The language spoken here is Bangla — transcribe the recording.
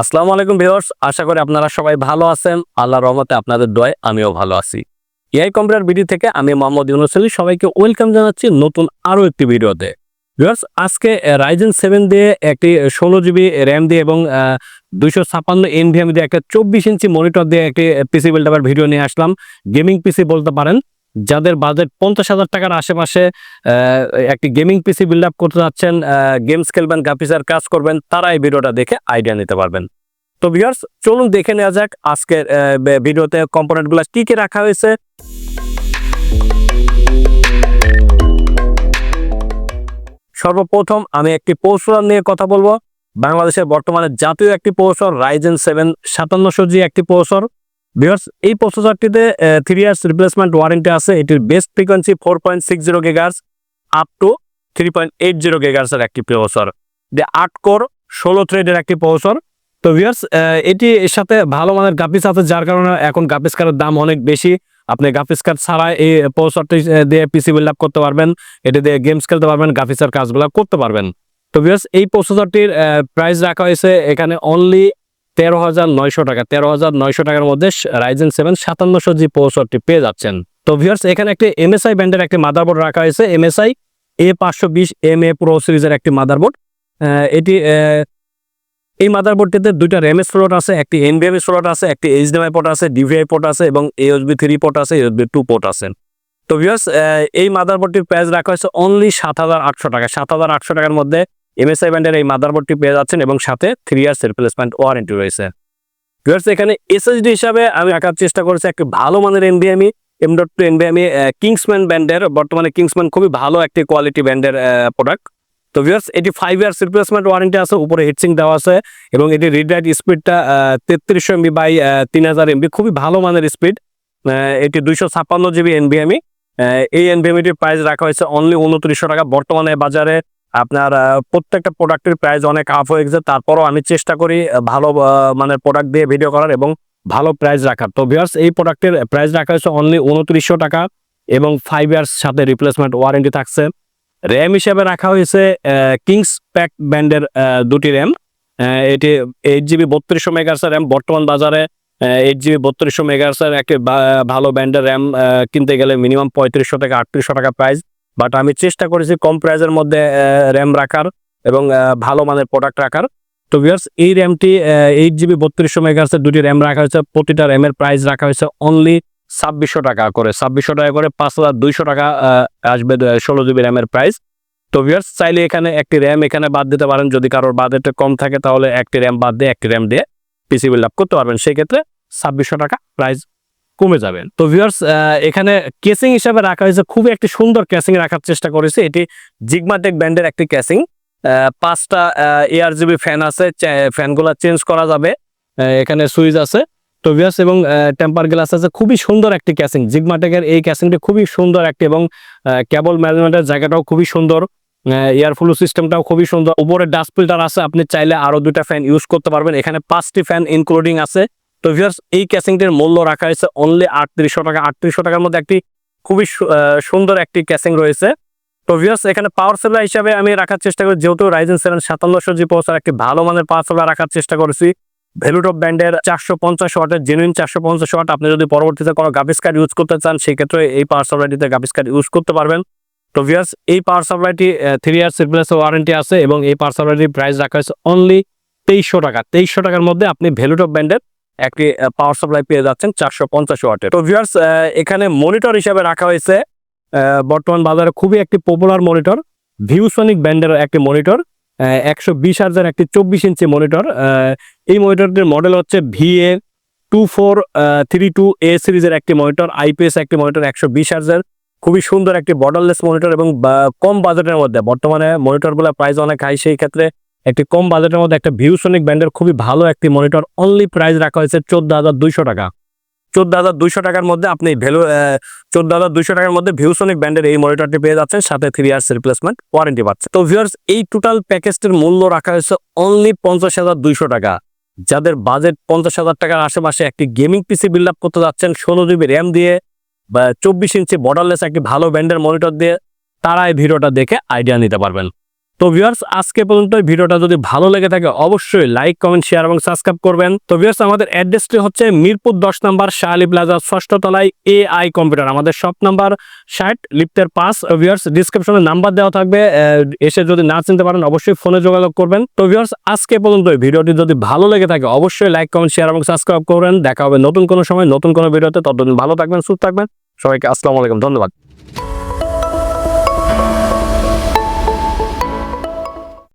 আসসালামু আলাইকুম ভিউয়ার্স, আশা করি আপনারা সবাই ভালো আছেন। আল্লাহর রহমতে আপনাদের দয় আমিও ভালো আছি। এআই কম্পিউটার ভিডিও থেকে আমি মোহাম্মদ ইউনুস আলী সবাইকে ওয়েলকাম জানাচ্ছি নতুন আরও একটি ভিডিওতে। ভিউয়ার্স, আজকে রাইজেন সেভেন দিয়ে একটি ষোলো জিবি র্যাম দিয়ে এবং দুইশো ছাপান্ন এনভিএম দিয়ে একটা চব্বিশ ইঞ্চি মনিটর দিয়ে একটি পিসি বিল্ডার ভিডিও নিয়ে আসলাম। গেমিং পিসি বলতে পারেন যাদের বাজেট পঞ্চাশ হাজার টাকার আশেপাশে একটি গেমিং পিসি বিল্ড আপ করতে যাচ্ছেন গেমস খেলবেন গ্রাফিক্সের কাজ করবেন, তারা এই ভিডিওটা দেখে আইডিয়া নিতে পারবেন। তো ভিউয়ার্স চলুন দেখে নেওয়া যাক আজকের ভিডিওতে কম্পোনেন্টগুলো কি কি রাখা হয়েছে। সর্বপ্রথম আমি একটি পৌঁছার নিয়ে কথা বলব। বাংলাদেশের বর্তমানে জাতীয় একটি পৌঁছর রাইজেন সেভেন সাতান্নশো জি একটি পৌঁছর ভিউয়ার্স এই প্রসেসরটিতে থ্রি ইয়ার্স রিপ্লেসমেন্ট ওয়ারেন্টি আছে। এটির best frequency four point six zero gigahertz up to three point eight zero গেগার্সের একটি প্রসেসর যে আট কোর ষোলো থ্রেডের একটি প্রসেসর তো ভিউয়ার্স এটি এর সাথে ভালো মানের গাফিস আছে, যার কারণে এখন গাফিস কার্ডের দাম অনেক বেশি। আপনি গ্রাফিক্স কার্ড ছাড়া এই প্রসেসরটি দিয়ে পিসি বিল্ড আপ করতে পারবেন, এটি দিয়ে গেমস খেলতে পারবেন গ্রাফিক্সের কাজগুলো করতে পারবেন। তো ভিউয়ার্স এই প্রসেসরটির প্রাইস রাখা হয়েছে এখানে অনলি তেরো হাজার নয়শো টাকা, তেরো হাজার নয়শো টাকার মধ্যে রাইজেন সেভেন সাতান্নশো জি প্রসেসরটি পেয়ে যাচ্ছেন। তো ভিউয়ার্স এখানে একটি এমএসআই ব্যান্ডের একটি মাদারবোর্ড রাখা হয়েছে এমএসআই এ পাঁচশো বিশ এম এ প্রো সিরিজের একটি মাদারবোর্ড এটি এই মাদারবোর্ডটিতে দুইটা র্যামের স্লট আছে, একটি এনবিএম স্লট আছে, একটি এইচডিএমআই পোর্ট আছে ডিভিআই পোর্ট আছে এবং ইউএসবি থ্রি পোর্ট আছে ইউএসবি টু পোর্ট আছে। তো ভিউয়ার্স এই মাদারবোর্ডটির প্রাইস রাখা হয়েছে অনলি সাত হাজার আটশো টাকা, সাত হাজার আটশো টাকার মধ্যে এমএসআই ব্যান্ডের এই মাদারবোর্ডটি পেয়ে যাচ্ছেন এবং সাথে থ্রি ইয়ার্স রিপ্লেসমেন্ট ওয়ারেন্টি রয়েছে। ভিউয়ার্স এখানে এসএসডি হিসাবে আমি রাখার চেষ্টা করেছি একটি ভালো মানের এনবিএমই এম ডট টু এনবিএমই কিংসম্যান ব্যান্ডের, বর্তমানে কিংসম্যান খুবই ভালো একটি কোয়ালিটি ব্যান্ডের প্রোডাক্ট তো ভিউয়ার্স এটি ফাইভ ইয়ার্স রিপ্লেসমেন্ট ওয়ারেন্টি আছে, উপরে হিটসিং দেওয়া আছে এবং এটি রিড রাইট স্পিডটা তেত্রিশশো এমবি বাই তিন হাজার এমবি খুবই ভালো মানের স্পিড এটি দুইশো ছাপ্পান্ন জিবি এনবিএমই এই এনবিএমইটির প্রাইস রাখা হয়েছে অনলি উনত্রিশশো টাকা। বর্তমানে বাজারে আপনার প্রত্যেকটা প্রোডাক্টের প্রাইস অনেক আপ হয়ে গেছে। তারপরও আমি চেষ্টা করি ভালো মানের প্রোডাক্ট দিয়ে ভিডিও করার এবং ভালো প্রাইস রাখার। তো ভিউয়ার্স এই প্রোডাক্টের প্রাইস রাখা হয়েছে অনলি উনত্রিশশো টাকা এবং ফাইভ ইয়ার্স সাথে রিপ্লেসমেন্ট ওয়ারেন্টি থাকছে। র্যাম হিসেবে রাখা হয়েছে কিংস প্যাক ব্যান্ডের দুটি র্যাম এটি এইট জিবি বত্রিশশো মেগাহার্সের র্যাম বর্তমান বাজারে এইট জিবি বত্রিশশো মেগাহার্সের একটি ভালো ব্যান্ডের র্যাম কিনতে গেলে মিনিমাম পঁয়ত্রিশশো থেকে আটত্রিশশো টাকা প্রাইস বাট আমি চেষ্টা করেছি কম প্রাইসের মধ্যে র্যাম রাখার এবং ভালো মানের প্রোডাক্ট রাখার। তো ভিউয়ার্স এই র্যামটি এইট জিবি বত্রিশশো মেগাহার্সের দুটি র্যাম রাখা হয়েছে। প্রতিটা র্যামের প্রাইস রাখা হয়েছে অনলি ছাব্বিশশো টাকা করে। ছাব্বিশশো টাকা করে পাঁচ হাজার দুইশো টাকা আসবে ষোলো জিবি র্যামের প্রাইস তো ভিউয়ার্স চাইলে এখানে একটি র্যাম এখানে বাদ দিতে পারেন। যদি কারোর বাজেটে কম থাকে তাহলে একটি র্যাম বাদ দিয়ে একটি র্যাম দিয়ে পিসি বিল্ড আপ করতে পারবেন। সেই ক্ষেত্রে ছাব্বিশশো টাকা প্রাইস কমে যাবে। তো ভিউয়ার্স এখানে কেসিং হিসাবে রাখা হয়েছে, খুবই একটি সুন্দর কেসিং রাখার চেষ্টা করেছে। এটি জিগমাটেক ব্র্যান্ডের একটি কেসিং পাঁচটা এয়ার জিবি ফ্যান আছে ফ্যানগুলো চেঞ্জ করা যাবে। এখানে সুইচ আছে। তো ভিউয়ার্স এবং টেম্পার গ্লাস আছে, খুবই সুন্দর একটি ক্যাসিং জিগমাটেকের এই ক্যাসিংটি খুবই সুন্দর একটি, এবং কেবল ম্যানেজমেন্টের জায়গাটাও খুবই সুন্দর। এয়ার ফ্লো সিস্টেমটাও খুবই সুন্দর। উপরে ডাস্ট ফিল্টার আছে, আপনি চাইলে আরও দুইটা ফ্যান ইউজ করতে পারবেন। এখানে পাঁচটি ফ্যান ইনক্লুডিং আছে। তো ভিউয়ার্স এই ক্যাসিংটির মূল্য রাখা হয়েছে অনলি আটত্রিশশো টাকা। আটত্রিশশো টাকার মধ্যে একটি খুবই সুন্দর একটি ক্যাসিং রয়েছে। তো ভিউয়ার্স এখানে পাওয়ার সেলার হিসাবে আমি রাখার চেষ্টা করি। যেহেতু রাইজেন সেভেন সাতান্নশো জি পৌঁছার একটি ভালো মানের পাওয়ার সেলার রাখার চেষ্টা করেছি। ভ্যালুটপ ব্র্যান্ডের চারশো পঞ্চাশ ওয়াটের জেনুইন চারশো পঞ্চাশ ওয়াট আপনি যদি পরবর্তীতে কোনো গ্রাফিক্স কার্ড ইউজ করতে চান সেই ক্ষেত্রে এই পাওয়ার সাপ্লাইটিতে গ্রাফিক্স কার্ড ইউজ করতে পারবেন। তো ভিউয়ার্স এই পাওয়ার সাপ্লাইটি থ্রি ইয়ার্স রিপ্লেস ওয়ারেন্টি আছে এবং এই পাওয়ার সাপ্লাইটির প্রাইস রাখা হয়েছে অনলি তেইশশো টাকা। তেইশশো টাকার মধ্যে আপনি ভ্যালুটপ ব্র্যান্ডের একটি পাওয়ার সাপ্লাই পেয়ে যাচ্ছেন চারশো পঞ্চাশ ওয়াটের। তো ভিউয়ার্স এখানে মনিটর হিসাবে রাখা হয়েছে বর্তমান বাজারে খুবই একটি পপুলার মনিটর ভিউসনিক ব্যান্ডের একটি মনিটর একশো বিশ হাজার একটি চব্বিশ ইঞ্চি মনিটর এই মনিটরটির মডেল হচ্ছে VA two four three two A সিরিজের একটি মনিটর আইপিএস একটি মনিটর একশো বিশ হাজার খুবই সুন্দর একটি বর্ডারলেস মনিটর এবং কম বাজেটের মধ্যে। বর্তমানে মনিটরগুলো প্রাইস অনেক হাই সেই ক্ষেত্রে একটি কম বাজেটের মধ্যে একটা ভিউসনিক ব্র্যান্ডের খুবই ভালো একটি মনিটর অনলি প্রাইস রাখা হয়েছে চোদ্দ হাজার দুইশো টাকা। চোদ্দ হাজার দুইশো টাকার মধ্যে আপনি ভ্যালু চোদ্দ হাজার দুইশো টাকার মধ্যে ভিউসনিক ব্র্যান্ডের এই মনিটরটি পেয়ে যাচ্ছেন, সাথে থ্রি ইয়ার্স রিপ্লেসমেন্ট ওয়ারেন্টি পাচ্ছে তো ভিউয়ার্স এই টোটাল প্যাকেজটির মূল্য রাখা হয়েছে অনলি পঞ্চাশ হাজার দুইশো টাকা। যাদের বাজেট পঞ্চাশ হাজার টাকার আশেপাশে একটি গেমিং পিসি বিল্ড আপ করতে যাচ্ছেন, ষোলো জিবি র্যাম দিয়ে বা চব্বিশ ইঞ্চি বর্ডারলেস একটি ভালো ব্র্যান্ডের মনিটর দিয়ে, তারা এই ভিডিওটা দেখে আইডিয়া নিতে পারবেন। তো ভিউয়ার্স আজকে পর্যন্ত ভিডিওটা যদি ভালো লেগে থাকে, অবশ্যই লাইক কমেন্ট শেয়ার এবং সাবস্ক্রাইব করবেন। তো ভিউয়ার্স আমাদের অ্যাড্রেসটি হচ্ছে মিরপুর দশ নাম্বার শাহালি প্লাজা ষষ্ঠ তলায় এ আই কম্পিউটার আমাদের শপ নাম্বার ষাট, লিফটের পাস ভিউয়ার্স ডিসক্রিপশনে নাম্বার দেওয়া থাকবে এসে যদি না চিনতে পারেন, অবশ্যই ফোনে যোগাযোগ করবেন। তো ভিউয়ার্স আজকে পর্যন্ত ভিডিওটি যদি ভালো লেগে থাকে, অবশ্যই লাইক কমেন্ট শেয়ার এবং সাবস্ক্রাইব করবেন। দেখা হবে নতুন কোনো সময়, নতুন কোনো ভিডিওতে। ততদিন ভালো থাকবেন, সুস্থ থাকবেন। সবাইকে আসসালামু আলাইকুম, ধন্যবাদ।